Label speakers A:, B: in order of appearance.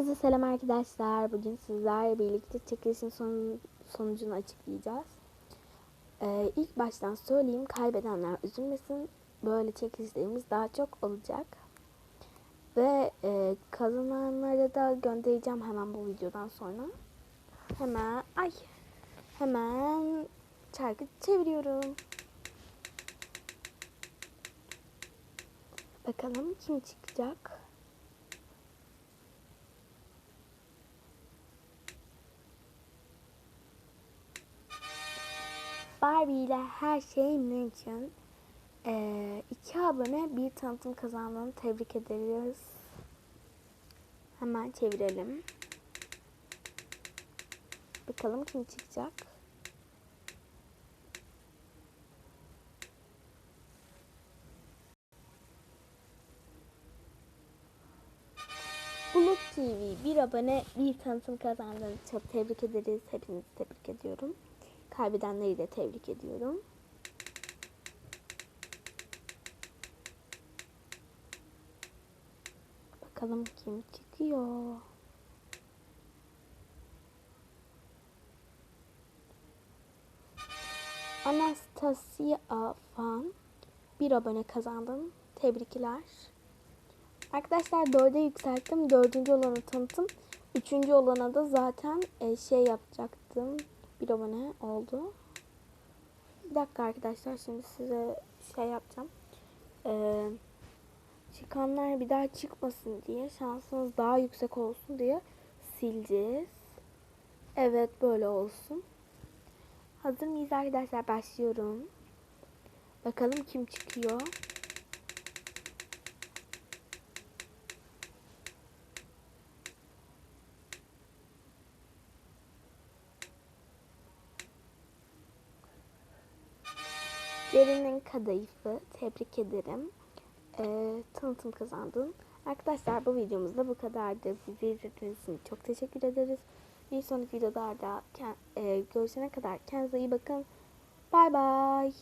A: Herkese selam arkadaşlar. Bugün sizlerle birlikte çekilişin son, sonucunu açıklayacağız. Ee, ilk baştan söyleyeyim kaybedenler üzülmesin. Böyle çekilişlerimiz daha çok olacak. Ve e, kazananlara da göndereceğim hemen bu videodan sonra. Hemen ay hemen çarkı çeviriyorum. Bakalım kim çıkacak? Barbie ile her şey mümkün. Ee, iki abone bir tanıtım kazandığını tebrik ederiz. Hemen çevirelim. Bakalım kim çıkacak. Bulut TV bir abone bir tanıtım kazandığını çok tebrik ederiz. Hepinizi tebrik ediyorum. Kaybedenleri de tebrik ediyorum. Bakalım kim çıkıyor. Anastasia Fan bir abone kazandım. Tebrikler. Arkadaşlar dörde yükselttim. Dördüncü olanı tanıtım. Üçüncü olana da zaten e, şey yapacaktım. Bir abone oldu. Bir dakika arkadaşlar şimdi size şey yapacağım. Ee, çıkanlar bir daha çıkmasın diye şansınız daha yüksek olsun diye sileceğiz. Evet böyle olsun. Hazır mıyız arkadaşlar? Başlıyorum. Bakalım kim çıkıyor. Cerin'in kadayıfı. Tebrik ederim. Ee, tanıtım kazandın. Arkadaşlar bu videomuz da bu kadardı. Bizi izlediğiniz için çok teşekkür ederiz. Bir sonraki videolarda e, görüşene kadar kendinize iyi bakın. Bay bay.